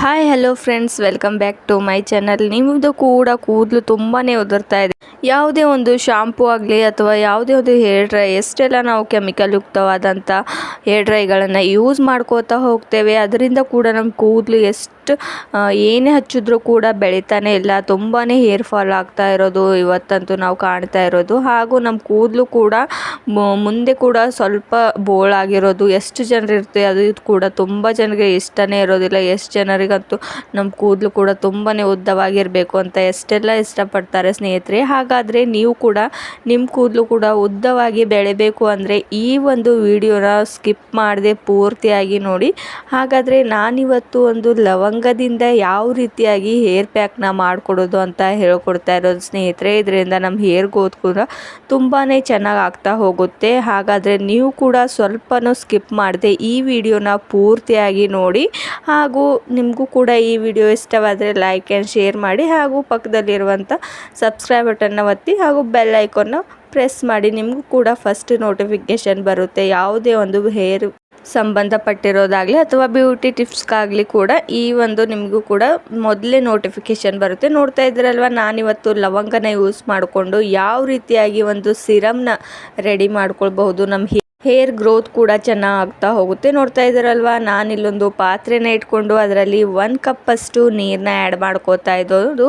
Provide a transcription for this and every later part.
Hi hello friends welcome back to my channel ನಿಮ್ಮದು ಕೂಡ ಕೂದಲು ತುಂಬಾ ಉದುರ್ತಾ ಇದೆ. ಯಾವುದೇ ಒಂದು ಶಾಂಪೂ ಆಗಲಿ ಅಥವಾ ಯಾವುದೇ ಒಂದು ಹೇರ್ ಡ್ರೈ ಎಷ್ಟೆಲ್ಲ ನಾವು ಕೆಮಿಕಲ್ ಯುಕ್ತವಾದಂಥ ಹೇರ್ ಡ್ರೈಗಳನ್ನು ಯೂಸ್ ಮಾಡ್ಕೋತಾ ಹೋಗ್ತೇವೆ. ಅದರಿಂದ ಕೂಡ ನಮ್ಮ ಕೂದಲು ಎಷ್ಟು ಏನೇ ಹಚ್ಚಿದ್ರೂ ಕೂಡ ಬೆಳಿತಾನೆ ಇಲ್ಲ. ತುಂಬಾ ಹೇರ್ ಫಾಲ್ ಆಗ್ತಾ ಇರೋದು, ಇವತ್ತಂತೂ ನಾವು ಕಾಣ್ತಾ ಇರೋದು. ಹಾಗೂ ನಮ್ಮ ಕೂದಲು ಕೂಡ ಮುಂದೆ ಕೂಡ ಸ್ವಲ್ಪ ಬೋಳಾಗಿರೋದು ಎಷ್ಟು ಜನರಿರುತ್ತೆ ಅದು ಕೂಡ ತುಂಬ ಜನರಿಗೆ ಇಷ್ಟನೇ ಇರೋದಿಲ್ಲ. ಎಷ್ಟು ಜನರಿಗಂತೂ ನಮ್ಮ ಕೂದಲು ಕೂಡ ತುಂಬಾ ಉದ್ದವಾಗಿರಬೇಕು ಅಂತ ಎಷ್ಟೆಲ್ಲ ಇಷ್ಟಪಡ್ತಾರೆ ಸ್ನೇಹಿತರೆ. ಹಾಗಾದರೆ ನೀವು ಕೂಡ ನಿಮ್ಮ ಕೂದಲು ಕೂಡ ಉದ್ದವಾಗಿ ಬೆಳೆಬೇಕು ಅಂದರೆ ಈ ಒಂದು ವಿಡಿಯೋನ ಸ್ಕಿಪ್ ಮಾಡದೆ ಪೂರ್ತಿಯಾಗಿ ನೋಡಿ. ಹಾಗಾದರೆ ನಾನಿವತ್ತು ಒಂದು ಲವಂಗದಿಂದ ಯಾವ ರೀತಿಯಾಗಿ ಹೇರ್ ಪ್ಯಾಕ್ನ ಮಾಡಿಕೊಡೋದು ಅಂತ ಹೇಳ್ಕೊಡ್ತಾ ಇರೋದು ಸ್ನೇಹಿತರೆ, ಇದರಿಂದ ನಮ್ಮ ಹೇರ್ ಗ್ರೋತ್ ಕೂಡ ತುಂಬಾ ಚೆನ್ನಾಗಿ ಆಗ್ತಾ ಹೋಗುತ್ತೆ. ಹಾಗಾದರೆ ನೀವು ಕೂಡ ಸ್ವಲ್ಪನೂ ಸ್ಕಿಪ್ ಮಾಡದೆ ಈ ವಿಡಿಯೋನ ಪೂರ್ತಿಯಾಗಿ ನೋಡಿ. ಹಾಗೂ ನಿಮಗೂ ಕೂಡ ಈ ವಿಡಿಯೋ ಇಷ್ಟವಾದರೆ ಲೈಕ್ ಆ್ಯಂಡ್ ಶೇರ್ ಮಾಡಿ. ಹಾಗೂ ಪಕ್ಕದಲ್ಲಿರುವಂಥ ಸಬ್ಸ್ಕ್ರೈಬ್ ಬಟನ್ನ ಒತ್ತಿ ಹಾಗೂ ಬೆಲ್ ಐಕಾನ್ನ ಪ್ರೆಸ್ ಮಾಡಿ ನಿಮಗೂ ಕೂಡ ಫಸ್ಟ್ ನೋಟಿಫಿಕೇಷನ್ ಬರುತ್ತೆ. ಯಾವುದೇ ಒಂದು ಹೇರ್ ಸಂಬಂಧಪಟ್ಟಿರೋದಾಗಲಿ ಅಥವಾ ಬ್ಯೂಟಿ ಟಿಪ್ಸ್ಗಾಗಲಿ ಕೂಡ ಈ ಒಂದು ನಿಮಗೂ ಕೂಡ ಮೊದಲೇ ನೋಟಿಫಿಕೇಷನ್ ಬರುತ್ತೆ. ನೋಡ್ತಾ ಇದ್ದೀರಲ್ವ ನಾನಿವತ್ತು ಲವಂಗನ ಯೂಸ್ ಮಾಡಿಕೊಂಡು ಯಾವ ರೀತಿಯಾಗಿ ಒಂದು ಸಿರಮ್ನ ರೆಡಿ ಮಾಡ್ಕೊಳ್ಬಹುದು ನಮ್ಮ ಹೇರ್ ಗ್ರೋತ್ ಕೂಡ ಚೆನ್ನಾಗಿ ಆಗ್ತಾ ಹೋಗುತ್ತೆ. ನೋಡ್ತಾ ಇದ್ದೀರಲ್ವ? ನಾನಿಲ್ಲೊಂದು ಪಾತ್ರೆನ ಇಟ್ಕೊಂಡು ಅದರಲ್ಲಿ ಒನ್ ಕಪ್ಪಷ್ಟು ನೀರನ್ನ ಆ್ಯಡ್ ಮಾಡ್ಕೋತಾ ಇದ್ದೋದು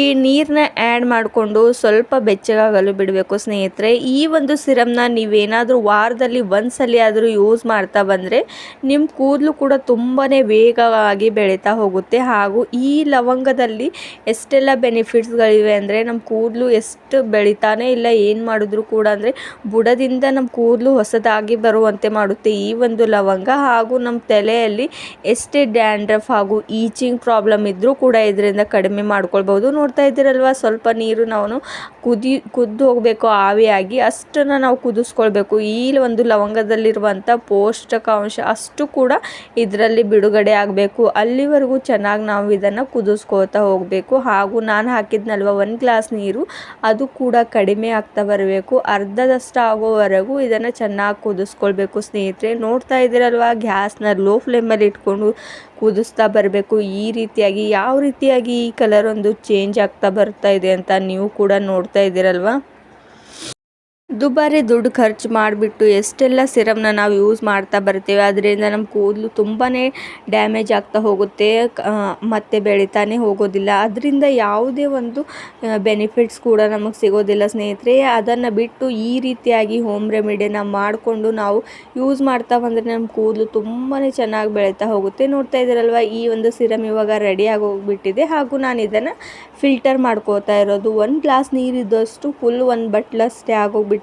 ಈ ನೀರನ್ನ ಆ್ಯಡ್ ಮಾಡಿಕೊಂಡು ಸ್ವಲ್ಪ ಬೆಚ್ಚಗಾಗಲು ಬಿಡಬೇಕು ಸ್ನೇಹಿತರೆ. ಈ ಒಂದು ಸಿರಮ್ನ ನೀವೇನಾದರೂ ವಾರದಲ್ಲಿ ಒಂದು ಸಲ ಆದರೂ ಯೂಸ್ ಮಾಡ್ತಾ ಬಂದರೆ ನಿಮ್ಮ ಕೂದಲು ಕೂಡ ತುಂಬಾ ವೇಗವಾಗಿ ಬೆಳೀತಾ ಹೋಗುತ್ತೆ. ಹಾಗೂ ಈ ಲವಂಗದಲ್ಲಿ ಎಷ್ಟೆಲ್ಲ ಬೆನಿಫಿಟ್ಸ್ಗಳಿವೆ ಅಂದರೆ ನಮ್ಮ ಕೂದಲು ಎಷ್ಟು ಬೆಳಿತಾನೆ ಇಲ್ಲ, ಏನು ಮಾಡಿದ್ರು ಕೂಡ ಅಂದರೆ ಬುಡದಿಂದ ನಮ್ಮ ಕೂದಲು ಹೊಸದಾಗಿ ಬರುವಂತೆ ಮಾಡುತ್ತೆ ಈ ಒಂದು ಲವಂಗ ಹಾಗೂ ನಮ್ಮ ತಲೆಯಲ್ಲಿ ಎಷ್ಟೇ ಡ್ಯಾಂಡ್ರಫ್ ಹಾಗೂ ಈಚಿಂಗ್ ಪ್ರಾಬ್ಲಮ್ ಇದ್ದರೂ ಕೂಡ ಇದರಿಂದ ಕಡಿಮೆ ಮಾಡ್ಕೊಳ್ಬೋದು. ನೋಡ್ತಾ ಇದ್ದೀರಲ್ವ, ಸ್ವಲ್ಪ ನೀರು ನಾವು ಕುದಿ, ಕುದ್ದು ಹೋಗಬೇಕು ಆವಿಯಾಗಿ ಅಷ್ಟನ್ನು ನಾವು ಕುದಿಸ್ಕೊಳ್ಬೇಕು. ಈ ಒಂದು ಲವಂಗದಲ್ಲಿರುವಂಥ ಪೋಷಕಾಂಶ ಅಷ್ಟು ಕೂಡ ಇದರಲ್ಲಿ ಬಿಡುಗಡೆ ಆಗಬೇಕು. ಅಲ್ಲಿವರೆಗೂ ಚೆನ್ನಾಗಿ ನಾವು ಇದನ್ನು ಕುದಿಸ್ಕೋತಾ ಹೋಗಬೇಕು. ಹಾಗೂ ನಾನು ಹಾಕಿದ್ನಲ್ವ, ಒಂದು ಗ್ಲಾಸ್ ನೀರು, ಅದು ಕೂಡ ಕಡಿಮೆ ಆಗ್ತಾ ಬರಬೇಕು. ಅರ್ಧದಷ್ಟು ಆಗೋವರೆಗೂ ಇದನ್ನು ಚೆನ್ನಾಗಿ ಕುದಿಸ್ಕೊಳ್ಬೇಕು ಸ್ನೇಹಿತರೆ? ನೋಡ್ತಾ ಇದ್ದೀರಲ್ವ? ಗ್ಯಾಸ್ನ ಲೋ ಫ್ಲೇಮಲ್ಲಿ ಇಟ್ಕೊಂಡು ಕುದಿಸ್ತಾ ಬರಬೇಕು. ಈ ರೀತಿಯಾಗಿ, ಯಾವ ರೀತಿಯಾಗಿ ಈ ಕಲರ್ ಒಂದು ಚೇಂಜ್ ಆಗ್ತಾ ಬರ್ತಾ ಇದೆ ಅಂತ ನೀವು ಕೂಡ ನೋಡ್ತಾ ಇದ್ದೀರಲ್ವ? ದುಬಾರಿ ದುಡ್ಡು ಖರ್ಚು ಮಾಡಿಬಿಟ್ಟು ಎಷ್ಟೆಲ್ಲ ಸಿರಮ್ನ ನಾವು ಯೂಸ್ ಮಾಡ್ತಾ ಬರ್ತೀವಿ, ಅದರಿಂದ ನಮ್ಮ ಕೂದಲು ತುಂಬಾ ಡ್ಯಾಮೇಜ್ ಆಗ್ತಾ ಹೋಗುತ್ತೆ ಮತ್ತೆ ಬೆಳಿತಾನೆ ಹೋಗೋದಿಲ್ಲ. ಅದರಿಂದ ಯಾವುದೇ ಒಂದು ಬೆನಿಫಿಟ್ಸ್ ಕೂಡ ನಮಗೆ ಸಿಗೋದಿಲ್ಲ ಸ್ನೇಹಿತರೆ. ಅದನ್ನು ಬಿಟ್ಟು ಈ ರೀತಿಯಾಗಿ ಹೋಮ್ ರೆಮಿಡಿನ ಮಾಡಿಕೊಂಡು ನಾವು ಯೂಸ್ ಮಾಡ್ತಾ ಬಂದರೆ ನಮ್ಮ ಕೂದಲು ತುಂಬಾ ಚೆನ್ನಾಗಿ ಬೆಳೀತಾ ಹೋಗುತ್ತೆ. ನೋಡ್ತಾ ಇದ್ದೀರಲ್ವ, ಈ ಒಂದು ಸಿರಮ್ ಇವಾಗ ರೆಡಿ ಆಗೋಗ್ಬಿಟ್ಟಿದೆ ಹಾಗೂ ನಾನು ಇದನ್ನು ಫಿಲ್ಟರ್ ಮಾಡ್ಕೋತಾ ಇರೋದು. ಒಂದು ಗ್ಲಾಸ್ ನೀರಿದ್ದಷ್ಟು ಫುಲ್ ಒಂದು ಬಟ್ಲಷ್ಟೇ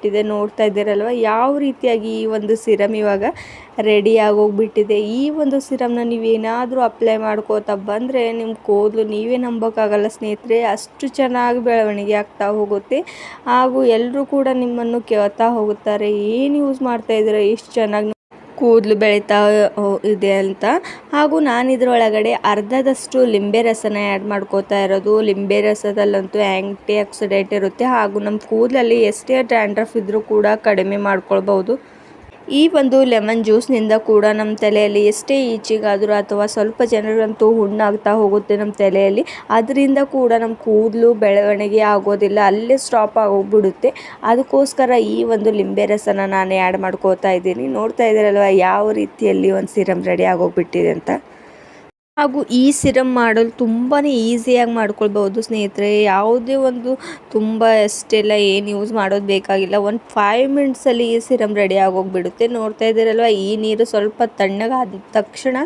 ಆಗೋಗ್ಬಿಟ್ಟಿದೆ ನೋಡ್ತಾ ಇದ್ದೀರಲ್ವ? ಯಾವ ರೀತಿಯಾಗಿ ಈ ಒಂದು ಸಿರಮ್ ಇವಾಗ ರೆಡಿ ಆಗೋಗ್ಬಿಟ್ಟಿದೆ? ಈ ಒಂದು ಸಿರಮ್ನ ನೀವೇನಾದರೂ ಅಪ್ಲೈ ಮಾಡ್ಕೋತಾ ಬಂದರೆ ನಿಮ್ಮ ಕೂದಲು ನೀವೇ ನಂಬೋಕ್ಕಾಗಲ್ಲ ಸ್ನೇಹಿತರೆ. ಅಷ್ಟು ಚೆನ್ನಾಗಿ ಬೆಳವಣಿಗೆ ಆಗ್ತಾ ಹೋಗುತ್ತೆ. ಹಾಗೂ ಎಲ್ಲರೂ ಕೂಡ ನಿಮ್ಮನ್ನು ಕೇಳ್ತಾ ಹೋಗುತ್ತಾರೆ. ಏನು ಯೂಸ್ ಮಾಡ್ತಾ ಇದ್ದೀರಾ? ಇಷ್ಟು ಚೆನ್ನಾಗಿ ಕೂದಲು ಬೆಳೀತಾ ಇದೆ ಅಂತ. ಹಾಗೂ ನಾನು ಇದರೊಳಗಡೆ ಅರ್ಧದಷ್ಟು ಲಿಂಬೆ ರಸನ ಆ್ಯಡ್ ಮಾಡ್ಕೋತಾ ಇರೋದು. ಲಿಂಬೆ ರಸದಲ್ಲಂತೂ ಆ್ಯಂಟಿ ಆಕ್ಸಿಡೆಂಟ್ ಇರುತ್ತೆ. ಹಾಗೂ ನಮ್ಮ ಕೂದಲಲ್ಲಿ ಎಷ್ಟೇ ಡ್ಯಾಂಡ್ರಫ್ ಇದ್ದರೂ ಕೂಡ ಕಡಿಮೆ ಮಾಡ್ಕೊಳ್ಬೋದು ಈ ಒಂದು ಲೆಮನ್ ಜ್ಯೂಸ್ನಿಂದ ಕೂಡ ನಮ್ಮ ತಲೆಯಲ್ಲಿ ಎಷ್ಟೇ ಈಚಿಗಾದರೂ ಅಥವಾ ಸ್ವಲ್ಪ ಜನರಂತೂ ಹುಣ್ಣಾಗ್ತಾ ಹೋಗುತ್ತೆ ನಮ್ಮ ತಲೆಯಲ್ಲಿ. ಅದರಿಂದ ಕೂಡ ನಮ್ಮ ಕೂದಲು ಬೆಳವಣಿಗೆ ಆಗೋದಿಲ್ಲ, ಅಲ್ಲೇ ಸ್ಟಾಪ್ ಆಗೋಗ್ಬಿಡುತ್ತೆ ಅದಕ್ಕೋಸ್ಕರ ಈ ಒಂದು ಲಿಂಬೆ ರಸನ ನಾನು ಆ್ಯಡ್ ಮಾಡ್ಕೋತಾ ಇದ್ದೀನಿ. ನೋಡ್ತಾ ಇದ್ದೀರಲ್ವ, ಯಾವ ರೀತಿಯಲ್ಲಿ ಒಂದು ಸಿರಮ್ ರೆಡಿ ಆಗೋಗ್ಬಿಟ್ಟಿದೆ ಅಂತ? ಹಾಗೂ ಈ ಸಿರಮ್ ಮಾಡಲು ತುಂಬಾ ಈಸಿಯಾಗಿ ಮಾಡ್ಕೊಳ್ಬೋದು ಸ್ನೇಹಿತರೆ. ಯಾವುದೇ ಒಂದು ತುಂಬ ಅಷ್ಟೆಲ್ಲ ಏನು ಯೂಸ್ ಮಾಡೋದು ಬೇಕಾಗಿಲ್ಲ. ಒಂದು ಫೈವ್ ಮಿನಿಟ್ಸಲ್ಲಿ ಈ ಸಿರಮ್ ರೆಡಿ ಆಗೋಗ್ಬಿಡುತ್ತೆ. ನೋಡ್ತಾ ಇದ್ದೀರಲ್ವ, ಈ ನೀರು ಸ್ವಲ್ಪ ತಣ್ಣಗಾದ ತಕ್ಷಣ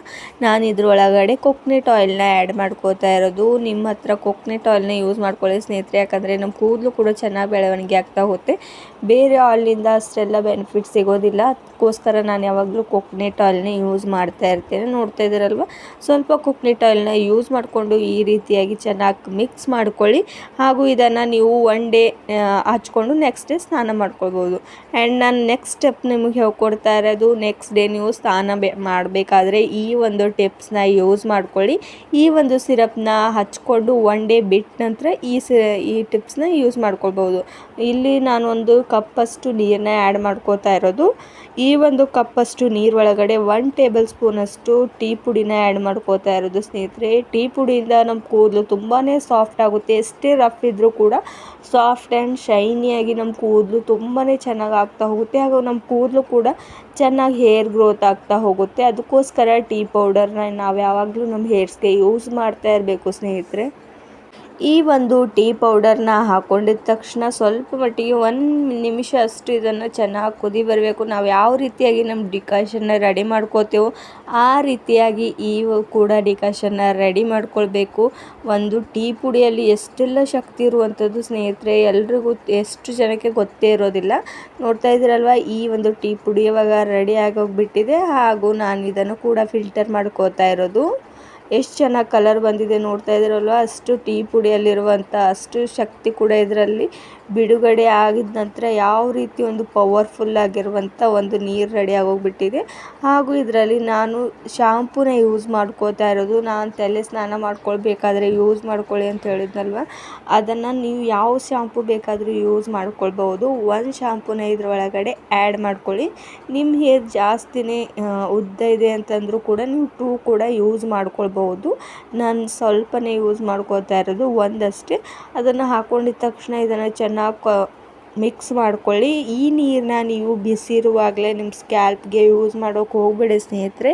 ನಾನು ಇದ್ರೊಳಗಡೆ ಕೊಕ್ನೆಟ್ ಆಯಿಲ್ನ ಆ್ಯಡ್ ಮಾಡ್ಕೋತಾ ಇರೋದು. ನಿಮ್ಮ ಹತ್ರ ಕೊಕ್ನೆಟ್ ಆಯಿಲ್ನ ಯೂಸ್ ಮಾಡ್ಕೊಳ್ಳಿ ಸ್ನೇಹಿತರೆ. ಯಾಕಂದರೆ ನಮ್ಮ ಕೂದಲು ಕೂಡ ಚೆನ್ನಾಗಿ ಬೆಳವಣಿಗೆ ಆಗ್ತಾ ಹೋಗುತ್ತೆ. ಬೇರೆ ಆಯಿಲಿಂದ ಅಷ್ಟೆಲ್ಲ ಬೆನಿಫಿಟ್ ಸಿಗೋದಿಲ್ಲ. ಅದಕ್ಕೋಸ್ಕರ ನಾನು ಯಾವಾಗಲೂ ಕೊಕ್ನೆಟ್ ಆಯಿಲ್ನ ಯೂಸ್ ಮಾಡ್ತಾ ಇರ್ತೇನೆ. ನೋಡ್ತಾ ಇದ್ದೀರಲ್ವ? ಸ್ವಲ್ಪ ಕೊಕ್ನೆಟ್ ಆಯಿಲ್ನ ಯೂಸ್ ಮಾಡಿಕೊಂಡು ಈ ರೀತಿಯಾಗಿ ಚೆನ್ನಾಗಿ ಮಿಕ್ಸ್ ಮಾಡ್ಕೊಳ್ಳಿ. ಹಾಗೂ ಇದನ್ನು ನೀವು ಒನ್ ಡೇ ಹಚ್ಕೊಂಡು ನೆಕ್ಸ್ಟ್ ಡೇ ಸ್ನಾನ ಮಾಡ್ಕೊಳ್ಬೋದು. ಆ್ಯಂಡ್ ನಾನು ನೆಕ್ಸ್ಟ್ ಸ್ಟೆಪ್ ನಿಮಗೆ ಹೇಳ್ಕೊಡ್ತಾ ಇರೋದು, ನೆಕ್ಸ್ಟ್ ಡೇ ನೀವು ಸ್ನಾನ ಮಾಡಬೇಕಾದ್ರೆ ಈ ಒಂದು ಟಿಪ್ಸ್ನ ಯೂಸ್ ಮಾಡ್ಕೊಳ್ಳಿ. ಈ ಒಂದು ಸಿರಪ್ನ ಹಚ್ಕೊಂಡು ಒನ್ ಡೇ ಬಿಟ್ಟ ನಂತರ ಈ ಸಿ, ಈ ಟಿಪ್ಸ್ನ ಯೂಸ್ ಮಾಡ್ಕೊಳ್ಬೋದು. ಇಲ್ಲಿ ನಾನು ಒಂದು ಕಪ್ಪಷ್ಟು ನೀರನ್ನ ಆ್ಯಡ್ ಮಾಡ್ಕೋತಾ ಇರೋದು. ಈ ಒಂದು ಕಪ್ಪಷ್ಟು ನೀರೊಳಗಡೆ ಒನ್ ಟೇಬಲ್ ಸ್ಪೂನಷ್ಟು ಟೀ ಪುಡಿನ ಆ್ಯಡ್ ಮಾಡ್ಕೋತಾ ಇರೋದು ಸ್ನೇಹಿತರೆ, ಟೀ ಪುಡಿಯಿಂದ ನಮ್ಮ ಕೂದಲು ತುಂಬಾ ಸಾಫ್ಟ್ ಆಗುತ್ತೆ. ಎಷ್ಟೇ ರಫ್ ಇದ್ದರೂ ಕೂಡ ಸಾಫ್ಟ್ ಆ್ಯಂಡ್ ಶೈನಿಯಾಗಿ ನಮ್ಮ ಕೂದಲು ತುಂಬಾ ಚೆನ್ನಾಗಿ ಆಗ್ತಾ ಹೋಗುತ್ತೆ. ಹಾಗೂ ನಮ್ಮ ಕೂದಲು ಕೂಡ ಚೆನ್ನಾಗಿ ಹೇರ್ ಗ್ರೋತ್ ಆಗ್ತಾ ಹೋಗುತ್ತೆ. ಅದಕ್ಕೋಸ್ಕರ ಟೀ ಪೌಡರ್ನ ನಾವು ಯಾವಾಗಲೂ ನಮ್ಮ ಹೇರ್ಸ್ಗೆ ಯೂಸ್ ಮಾಡ್ತಾ ಇರಬೇಕು ಸ್ನೇಹಿತರೆ. ಈ ಒಂದು ಟೀ ಪೌಡರ್ನ ಹಾಕೊಂಡಿದ ತಕ್ಷಣ ಸ್ವಲ್ಪ ಮಟ್ಟಿಗೆ ಒಂದು ನಿಮಿಷ ಅಷ್ಟು ಇದನ್ನು ಚೆನ್ನಾಗಿ ಕುದಿ ಬರಬೇಕು. ನಾವು ಯಾವ ರೀತಿಯಾಗಿ ನಮ್ಮ ಡಿಕಾಷನ್ನ ರೆಡಿ ಮಾಡ್ಕೋತೇವೋ ಆ ರೀತಿಯಾಗಿ ಈ ಕೂಡ ಡಿಕಾಷನ್ನ ರೆಡಿ ಮಾಡ್ಕೊಳ್ಬೇಕು. ಒಂದು ಟೀ ಪುಡಿಯಲ್ಲಿ ಎಷ್ಟೆಲ್ಲ ಶಕ್ತಿ ಇರುವಂಥದ್ದು ಸ್ನೇಹಿತರೆ, ಎಲ್ರಿಗೂ ಎಷ್ಟು ಜನಕ್ಕೆ ಗೊತ್ತೇ ಇರೋದಿಲ್ಲ. ನೋಡ್ತಾ ಇದ್ದೀರಲ್ವ, ಈ ಒಂದು ಟೀ ಪುಡಿ ಇವಾಗ ರೆಡಿ ಆಗೋಗ್ಬಿಟ್ಟಿದೆ. ಹಾಗೂ ನಾನು ಇದನ್ನು ಕೂಡ ಫಿಲ್ಟರ್ ಮಾಡ್ಕೋತಾ ಇರೋದು. ಎಷ್ಟು ಚೆನ್ನಾಗಿ ಕಲರ್ ಬಂದಿದೆ ನೋಡ್ತಾ ಇದ್ದೀರಲ್ವ ಅಷ್ಟು ಟೀ ಪುಡಿಯಲ್ಲಿರುವಂಥ ಅಷ್ಟು ಶಕ್ತಿ ಕೂಡ ಇದರಲ್ಲಿ. ಬಿಡುಗಡೆ ಆಗಿದ ನಂತರ ಯಾವ ರೀತಿ ಒಂದು ಪವರ್ಫುಲ್ ಆಗಿರುವಂಥ ಒಂದು ನೀರು ರೆಡಿ ಆಗೋಗ್ಬಿಟ್ಟಿದೆ. ಹಾಗೂ ಇದರಲ್ಲಿ ನಾನು ಶಾಂಪೂನ ಯೂಸ್ ಮಾಡ್ಕೋತಾ ಇರೋದು. ನಾನು ತಲೆ ಸ್ನಾನ ಮಾಡ್ಕೊಳ್ಬೇಕಾದ್ರೆ ಯೂಸ್ ಮಾಡ್ಕೊಳ್ಳಿ ಅಂತ ಹೇಳಿದ್ನಲ್ವ? ಅದನ್ನು ನೀವು ಯಾವ ಶಾಂಪು ಬೇಕಾದರೂ ಯೂಸ್ ಮಾಡ್ಕೊಳ್ಬಹುದು. ಒಂದು ಶಾಂಪೂನ ಇದರೊಳಗಡೆ ಆ್ಯಡ್ ಮಾಡ್ಕೊಳ್ಳಿ. ನಿಮ್ಮ ಹೇರ್ ಜಾಸ್ತಿನೇ ಉದ್ದ ಇದೆ ಅಂತಂದರೂ ಕೂಡ ನೀವು ಟೂ ಕೂಡ ಯೂಸ್ ಮಾಡ್ಕೊಳ್ಬಹುದು. ನಾನು ಸ್ವಲ್ಪನೇ ಯೂಸ್ ಮಾಡ್ಕೋತಾ ಇರೋದು ಒಂದಷ್ಟೇ. ಅದನ್ನು ಹಾಕೊಂಡಿದ ತಕ್ಷಣ ಇದನ್ನು ಚೆನ್ನಾಗಿ करना ಮಿಕ್ಸ್ ಮಾಡ್ಕೊಳ್ಳಿ. ಈ ನೀರನ್ನ ನೀವು ಬಿಸಿ ಇರುವಾಗಲೇ ನಿಮ್ಮ ಸ್ಕ್ಯಾಲ್ಪ್ಗೆ ಯೂಸ್ ಮಾಡೋಕ್ಕೆ ಹೋಗಬೇಡಿ ಸ್ನೇಹಿತರೆ.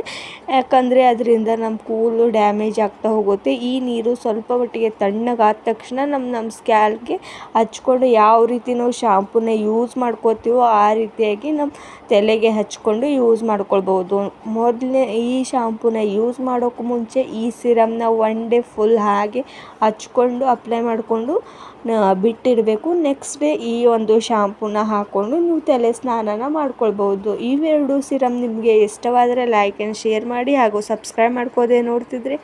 ಯಾಕಂದರೆ ಅದರಿಂದ ನಮ್ಮ ಕೂದಲು ಡ್ಯಾಮೇಜ್ ಆಗ್ತಾ ಹೋಗುತ್ತೆ. ಈ ನೀರು ಸ್ವಲ್ಪ ಮಟ್ಟಿಗೆ ತಣ್ಣಗಾದ ತಕ್ಷಣ ನಮ್ಮ ನಮ್ಮ ಸ್ಕ್ಯಾಲ್ಪ್ಗೆ ಹಚ್ಕೊಂಡು ಯಾವ ರೀತಿ ನಾವು ಶಾಂಪೂನ ಯೂಸ್ ಮಾಡ್ಕೋತೀವೋ ಆ ರೀತಿಯಾಗಿ ನಮ್ಮ ತಲೆಗೆ ಹಚ್ಕೊಂಡು ಯೂಸ್ ಮಾಡ್ಕೊಳ್ಬೋದು ಮೊದಲನೇ ಈ ಶಾಂಪೂನ ಯೂಸ್ ಮಾಡೋಕ್ಕೂ ಮುಂಚೆ ಈ ಸಿರಮ್ನ ಒನ್ ಡೇ ಫುಲ್ ಹಾಗೆ ಹಚ್ಕೊಂಡು ಅಪ್ಲೈ ಮಾಡಿಕೊಂಡು ಬಿಟ್ಟಿಡಬೇಕು. ನೆಕ್ಸ್ಟ್ ಡೇ ಈ ಒಂದು ಶಾಂಪೂನ ಹಾಕ್ಕೊಂಡು ನೀವು ತಲೆ ಸ್ನಾನನ ಮಾಡ್ಕೊಳ್ಬೋದು ಇವೆರಡು ಸಿರಮ್ ನಿಮಗೆ ಇಷ್ಟವಾದರೆ ಲೈಕ್ ಆ್ಯಂಡ್ ಶೇರ್ ಮಾಡಿ ಹಾಗೂ ಸಬ್ಸ್ಕ್ರೈಬ್ ಮಾಡ್ಕೋದೆ ನೋಡ್ತಿದ್ರೆ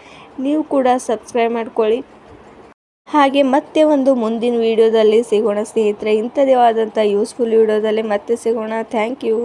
ನೀವು ಕೂಡ ಸಬ್ಸ್ಕ್ರೈಬ್ ಮಾಡ್ಕೊಳ್ಳಿ. ಹಾಗೆ ಮತ್ತೆ ಒಂದು ಮುಂದಿನ ವೀಡಿಯೋದಲ್ಲಿ ಸಿಗೋಣ ಸ್ನೇಹಿತರೆ. ಇಂಥದೇ ಆದಂಥ ಯೂಸ್ಫುಲ್ ವೀಡಿಯೋದಲ್ಲಿ ಮತ್ತೆ ಸಿಗೋಣ. Thank you